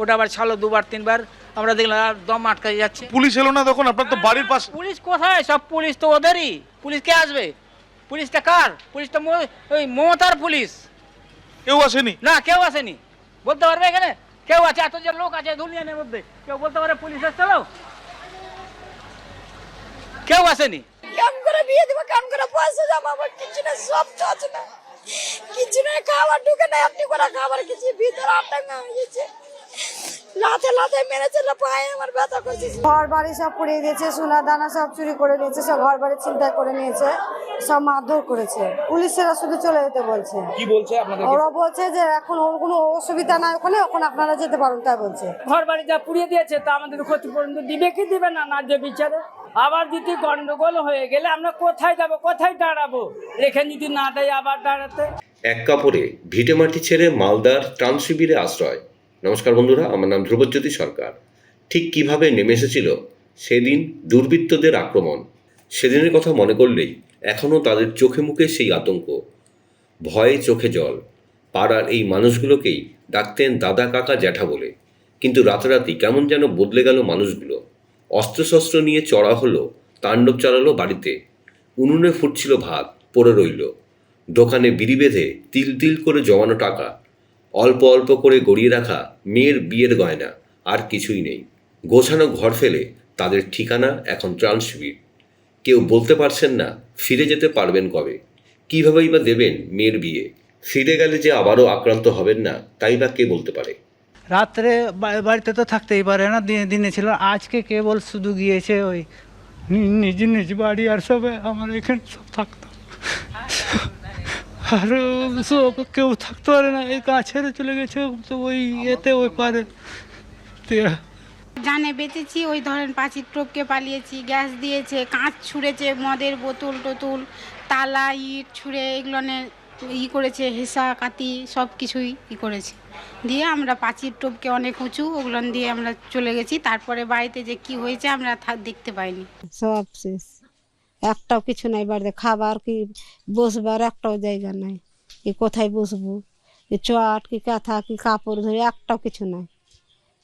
ওটা আবার ছাড়লো দুবার তিনবার। আমরা দেখলাম আর দম আটকে যাচ্ছে। পুলিশ এলো না তখন? আপনার তো বাড়ির পাশে পুলিশ কোথায়? সব পুলিশ তো ওদেরই। পুলিশ কে আসবে? পুলিশটা কার? পুলিশটা ওই মমতার পুলিশ। কেউ আসেনি? না কেউ আসেনি। বলতে পারবে এখানে? কেউ আছে? এত যে লোক আছে দুনিয়ার মধ্যে। কেউ বলতে পারে পুলিশ এসছিল? কেউ আসেনি। কাম করে বিয়ে দিব কাম করে পয়সা জমাবো কিছু না সব তো আছে না। কিছু না খাবার ঢুকে না আপনি করে খাবার কিছু ভিতরে আটকা হয়ে গেছে লাতে লাতে মেরেছে না পায়ে আমার ব্যথা করছে। ঘর বাড়ি সব পুড়িয়ে দিয়েছে সোনা দানা সব চুরি করে নিয়েছে সব ঘর বাড়ি ছিনতাই করে নিয়েছে সব মারধর করেছে। পুলিশেরা শুধু চলে যেতে বলছে। কি বলছে আপনাদের ওরা বলছে যে এখন ওর কোনো অসুবিধা নাই ওখানে ওখানে আপনারা যেতে পারেন তাই বলছে। ঘর বাড়ি যা পুড়িয়ে দিয়েছে তা আমাদের ক্ষতিপূরণ তো দিবে কি দিবে না না বিচারে? আবার যদি গন্ডগোল হয়ে গেলে আমরা কোথায় যাব কোথায় দাঁড়াবো? রেখে যদি না দেয় আবার দাঁড়াতে? এক কাপড়ে ভিটেমাটি ছেড়ে মালদার ত্রাণ শিবিরে আশ্রয়। নমস্কার বন্ধুরা, আমার নাম ধ্রুবজ্যোতি সরকার। ঠিক কীভাবে নেমে এসেছিল? সেদিন দুর্বৃত্তদের আক্রমণ। সেদিনের কথা মনে করলেই এখনও তাদের চোখে মুখে সেই আতঙ্ক। ভয়ে চোখে জল। পাড়ার এই মানুষগুলোকেই ডাকতেন দাদা কাকা জ্যাঠা বলে। কিন্তু রাতারাতি কেমন যেন বদলে গেল মানুষগুলো। অস্ত্রশস্ত্র নিয়ে চড়া হলো, তাণ্ডব চালালো বাড়িতে। উনুনে ফুটছিল ভাত, পড়ে রইল। দোকানে বিড়ি বেঁধে তিল তিল করে জমানো টাকা। অল্প অল্প করে গড়িয়ে রাখা মেয়ের বিয়ের গয়না আর কিছুই নেই। গোছানো ঘর ফেলে তাদের ঠিকানা এখন ত্রাণ কেউ বলতে পারছেন না, ফিরে যেতে পারবেন কবে? কীভাবেই বা দেবেন মেয়ের বিয়ে? ফিরে গেলে যে আবারও আক্রান্ত হবেন না, তাই বা কে বলতে পারে? রাত্রে বাড়িতে তো থাকতেই পারে না? দিনে দিনে ছিল। আজকে কেবল শুধু গিয়েছে ওই নিজ নিজ বাড়ি আর সব আমার এখানে সব থাকতো। আর সব কেউ থাকতে পারে না এই ছেড়ে চলে গেছে তো ওই এতে ওই পারে। তে- জানে বেঁচেছি ওই ধরেন পাঁচির টপকে পালিয়েছি গ্যাস দিয়েছে কাঁচ ছুঁড়েছে মদের বোতল টোতল তালা ইট ছুঁড়ে এগুলো ই করেছে হেসা কাতি সব কিছুই ই করেছে। দিয়ে আমরা পাঁচির টোপকে অনেক উঁচু ওগুলো দিয়ে আমরা চলে গেছি তারপরে বাড়িতে যে কি হয়েছে আমরা দেখতে পাইনি। সব শেষ। একটাও কিছু নাই বাড়িতে। খাবার কি বসবার একটাও জায়গা নাই। কি কোথায় বসবো? কি চট কি কাঁথা কি কাপড় ধরে একটাও কিছু নাই।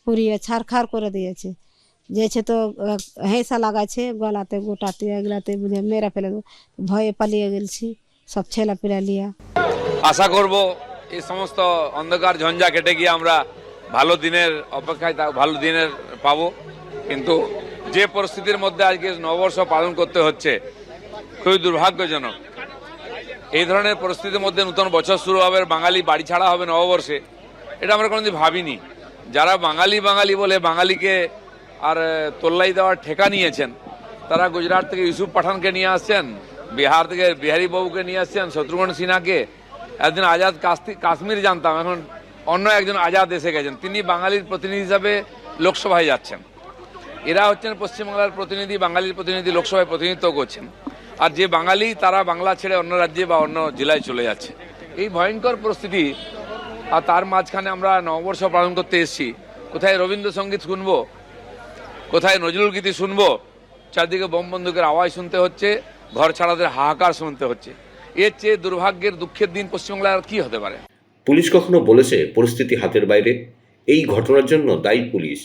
পুড়িয়ে ছাড়খাড় করে দিয়েছে। যেছে তো হেঁসা লাগাচ্ছে গলাতে গোটাতে এগুলাতে বুঝে মেরা ফেলে। ভয়ে পালিয়ে গেলছি, সব ছেলা পেলা লিয়া। আশা করব এই সমস্ত অন্ধকার ঝঞ্ঝা কেটে গিয়ে আমরা ভালো দিনের অপেক্ষায় ভালো দিনের পাবো। কিন্তু যে পরিস্থিতির মধ্যে আজকে নববর্ষ পালন করতে হচ্ছে, খুবই দুর্ভাগ্যজনক। এই ধরনের পরিস্থিতির মধ্যে নতুন বছর শুরু হবে, বাঙালি বাড়ি ছাড়া হবে নববর্ষে, এটা আমরা কোনোদিন ভাবিনি। যারা বাঙালি বাঙালি বলে বাঙালিকে আর তোল্লাই দেওয়ার ঠেকা নিয়েছেন, তারা গুজরাট থেকে ইউসুফ পাঠানকে নিয়ে আসছেন, বিহার থেকে বিহারি বাবুকে নিয়ে আসছেন, শত্রুঘ্ন সিনহাকে। একদিন আজাদ কাশ্মীর জানতাম, এখন অন্য একজন আজাদ এসে গেছেন। তিনি বাঙালির প্রতিনিধি হিসাবে লোকসভায় যাচ্ছেন। এরা হচ্ছেন পশ্চিমবাংলার প্রতিনিধি, বাঙালির প্রতিনিধি, লোকসভায় প্রতিনিধিত্ব করছেন। আর যে বাঙালি, তারা বাংলা ছেড়ে অন্য রাজ্যে বা অন্য জেলায় চলে যাচ্ছে। এই ভয়ঙ্কর পরিস্থিতি, আর তার মাঝখানে আমরা নববর্ষ পালন করতে এসেছি। কোথায় রবীন্দ্রসঙ্গীত শুনব? কোথায় নজরুল গীতি শুনব? চারদিকে বোম বন্দুকের আওয়াজ শুনতে হচ্ছে, ঘর ছাড়াদের হাহাকার শুনতে হচ্ছে। এর চেয়ে দুর্ভাগ্যের, দুঃখের দিন পশ্চিমবাংলায় আর কি হতে পারে? পুলিশ কখনো বলেছে, পরিস্থিতি হাতের বাইরে। এই ঘটনার জন্য দায়ী পুলিশ।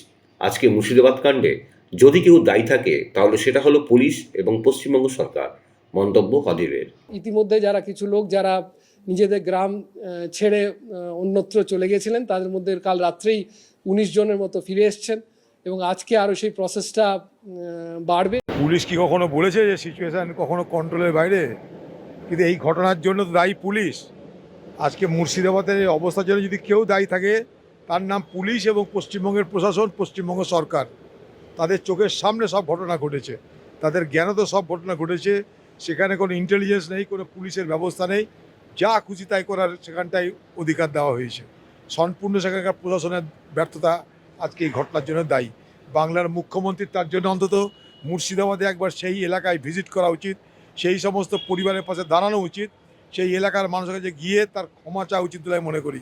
আজকে মুর্শিদাবাদ কাণ্ডে যদি কেউ দায়ী থাকে তাহলে সেটা হলো পুলিশ এবং পশ্চিমবঙ্গ সরকার। মন্তব্য হাদিরের ইতিমধ্যে যারা কিছু লোক যারা নিজেদের গ্রাম ছেড়ে অন্যত্র চলে গেছিলেন তাদের মধ্যে কাল রাত্রেই উনিশ জনের মতো ফিরে এসছেন এবং আজকে আরও সেই প্রসেসটা বাড়বে। পুলিশ কি কখনো বলেছে যে সিচুয়েশন কখনো কন্ট্রোলের বাইরে? কিন্তু এই ঘটনার জন্য তো দায়ী পুলিশ। আজকে মুর্শিদাবাদের অবস্থার জন্য যদি কেউ দায়ী থাকে তার নাম পুলিশ এবং পশ্চিমবঙ্গের প্রশাসন, পশ্চিমবঙ্গ সরকার। তাদের চোখের সামনে সব ঘটনা ঘটেছে। তাদের জ্ঞানতে সব ঘটনা ঘটেছে। সেখানে কোনো ইন্টেলিজেন্স নেই, কোনো পুলিশের ব্যবস্থা নেই। যা খুশি তাই করার সেখানটাই অধিকার দেওয়া হয়েছে। সম্পূর্ণ সেখানকার প্রশাসনের ব্যর্থতা আজকে এই ঘটনার জন্য দায়ী। বাংলার মুখ্যমন্ত্রী তার জন্য অন্তত মুর্শিদাবাদে একবার সেই এলাকায় ভিজিট করা উচিত। সেই সমস্ত পরিবারের পাশে দাঁড়ানো উচিত। সেই এলাকার মানুষের কাছে গিয়ে তার ক্ষমা চাওয়া উচিত বলে মনে করি।